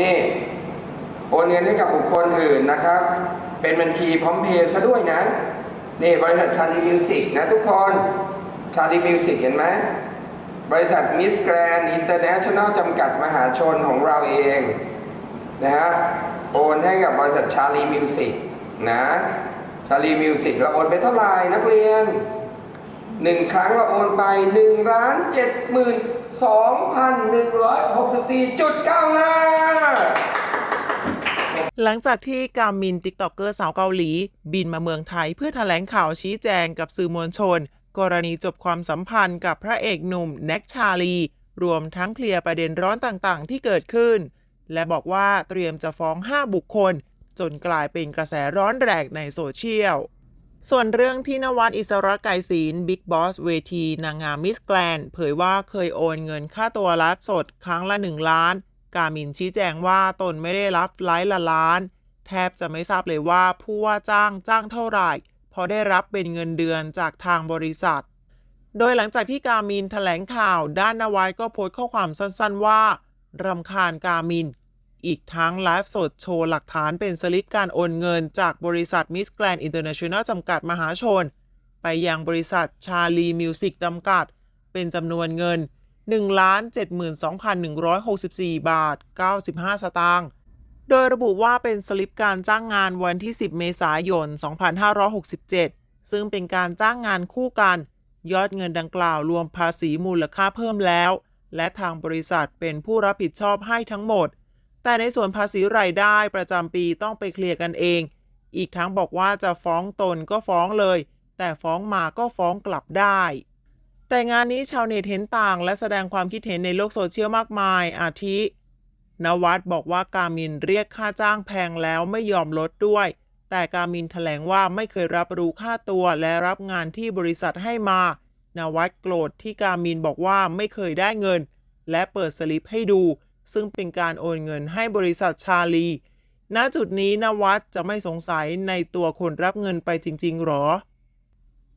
นี่โอนเงินให้กับบุคคลอื่นนะครับ เป็นบัญชีพร้อมเพย์ซะด้วยนะนี่บริษัทชาลีมิวสิกนะทุกคนชาลีมิวสิกเห็นไหมบริษัทมิสแกรนอินเตอร์เนชั่นแนลจำกัดมหาชนของเราเองนะฮะโอนให้กับบริษัทชาลีมิวสิกนะชาลีมิวสิกเราโอนไปเท่าไหร่นักเรียนหนึ่งครั้งเราโอนไปหนึ่งล้านเจ็ดหมื่นสองพันหนึ่งร้อยหกสิบสี่จุดเก้าห้า หลังจากที่กามินติ๊กต็อกเกอร์สาวเกาหลี บินมาเมืองไทยเพื่อแถลงข่าวชี้แจงกับสื่อมวลชน กรณีจบความสัมพันธ์กับพระเอกหนุ่มแน็กชาลี รวมทั้งเคลียร์ประเด็นร้อนต่างๆ ที่เกิดขึ้น และบอกว่าเตรียมจะฟ้อง 5 บุคคล จนกลายเป็นกระแสร้อนแรงในโซเชียล ส่วนเรื่องที่นวัดอิสระไกรศิลบิ๊กบอสเวที นางงามมิสแกรนเผยว่าเคยโอนเงินค่าตัวไลฟ์สดครั้งละ 1 ล้าน กามินชี้แจงว่าตนไม่ได้รับไลฟ์ละล้าน แทบจะไม่ทราบเลยว่าผู้ว่าจ้างจ้างเท่าไหร่พราะได้รับเป็นเงินเดือนจากทางบริษัท โดยหลังจากที่กามินแถลงข่าวด้านนวัดก็โพสต์ข้อความสั้นๆว่ารำคาญกามิน อีกทั้งไลฟ์สดโชว์หลักฐานเป็นสลิปการโอนเงินจากบริษัทมิสแกรนอินเตอร์เนชั่นแนลจำกัดมหาชน ไปยังบริษัทชาลีมิวสิกจำกัด เป็นจำนวนเงิน 1,72,164 บาท 95 สตางค์ โดยระบุว่าเป็นสลิปการจ้างงานวันที่ 10 เมษายน 2567 ซึ่งเป็นการจ้างงานคู่กัน ยอดเงินดังกล่าวรวมภาษีมูลค่าเพิ่มแล้ว และทางบริษัทเป็นผู้รับผิดชอบให้ทั้งหมด แต่ในส่วนภาษีรายได้ประจำปีต้องไปเคลียร์กันเอง อีกทั้งบอกว่าจะฟ้องตนก็ฟ้องเลย แต่ฟ้องมาก็ฟ้องกลับได้ แต่งานนี้ชาวเน็ตเห็นต่าง และแสดงความคิดเห็นในโลกโซเชียลมากมาย อาทิ นวัดบอกว่าการมินเรียกค่าจ้างแพงแล้วไม่ยอมลดด้วย แต่การมินแถลงว่าไม่เคยรับรู้ค่าตัวและรับงานที่บริษัทให้มา นวัดโกรธที่การมินบอกว่าไม่เคยได้เงิน และเปิดสลิปให้ดู ซึ่งเป็นการโอนเงินให้บริษัทชาลี ณ จุดนี้นวัดจะไม่สงสัยในตัวคนรับเงินไปจริง ๆหรอ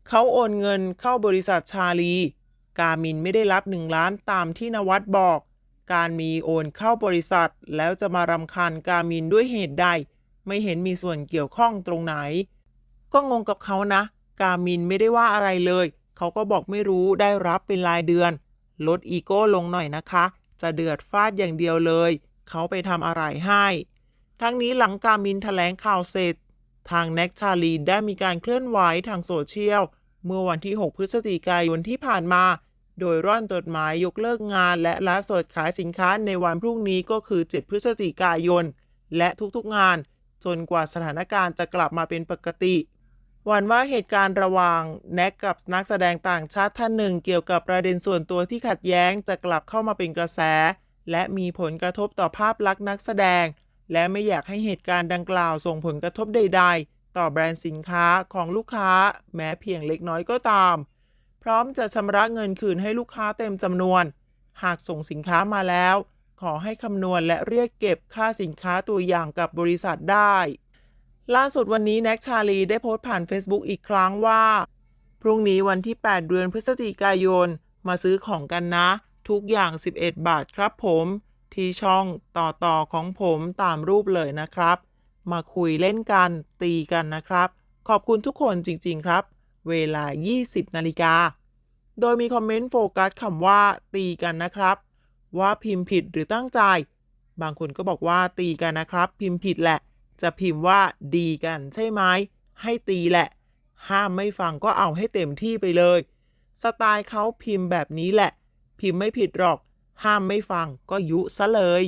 เขาโอนเงินเข้าบริษัทชาลี กามินไม่ได้รับหนึ่งล้านตามที่นวัดบอก การมีโอนเข้าบริษัท แล้วจะมารำคาญกามินด้วยเหตุใด ไม่เห็นมีส่วนเกี่ยวข้องตรงไหน ก็งงกับเขานะ กามินไม่ได้ว่าอะไรเลย เขาก็บอกไม่รู้ได้รับเป็นรายเดือน ลดอีโก้ลงหน่อยนะคะ จะเดือดฟาดอย่างเดียวเลย เขาไปทำอะไรให้ ทั้งนี้หลังกามินแถลงข่าวเสร็จ ทางแน็กชาลีได้มีการเคลื่อนไหวทางโซเชียล เมื่อวันที่ 6 พฤศจิกายนที่ผ่านมา โดยร่อนจดหมายยกเลิกงานและไลฟ์สดขายสินค้าในวันพรุ่งนี้ก็คือ 7 พฤศจิกายน และทุกๆงาน จนกว่าสถานการณ์จะกลับมาเป็นปกติหวันว่าเหตุการณ์ระหว่างแน็กกับนักแสดงต่างชาติท่านหนึ่งเกี่ยวกับประเด็นส่วนตัวที่ขัดแย้งจะกลับเข้ามาเป็นกระแส และมีผลกระทบต่อภาพลักษณ์นักแสดง และไม่อยากให้เหตุการณ์ดังกล่าวส่งผลกระทบใด ๆ ต่อแบรนด์สินค้าของลูกค้า แม้เพียงเล็กน้อยก็ตาม พร้อมจะชำระเงินคืนให้ลูกค้าเต็มจำนวน หากส่งสินค้ามาแล้ว ขอให้คำนวณและเรียกเก็บค่าสินค้าตัวอย่างกับบริษัทได้ ล่าสุดวันนี้แน็กชาลีได้โพสต์ผ่าน Facebook อีกครั้งว่า พรุ่งนี้วันที่ 8 เดือนพฤศจิกายน มาซื้อของกันนะ ทุกอย่าง 11 บาทครับผม ที่ช่องต่อต่อของผมตามรูปเลยนะครับ มาคุยเล่นกันตีกันนะครับ ขอบคุณทุกคนจริงๆครับ เวลา 20 นาฬิกา โดยมีคอมเมนต์โฟกัสคำว่าตีกันนะครับ ว่าพิมพ์ผิดหรือตั้งใจ บางคนก็บอกว่าตีกันนะครับ พิมพ์ผิดแหละ จะพิมพ์ว่าดีกันใช่ไหมให้ตีแหละ ห้ามไม่ฟังก็เอาให้เต็มที่ไปเลย สไตล์เขาพิมพ์แบบนี้แหละ พิมพ์ไม่ผิดหรอก ห้ามไม่ฟังก็ยุซะเลย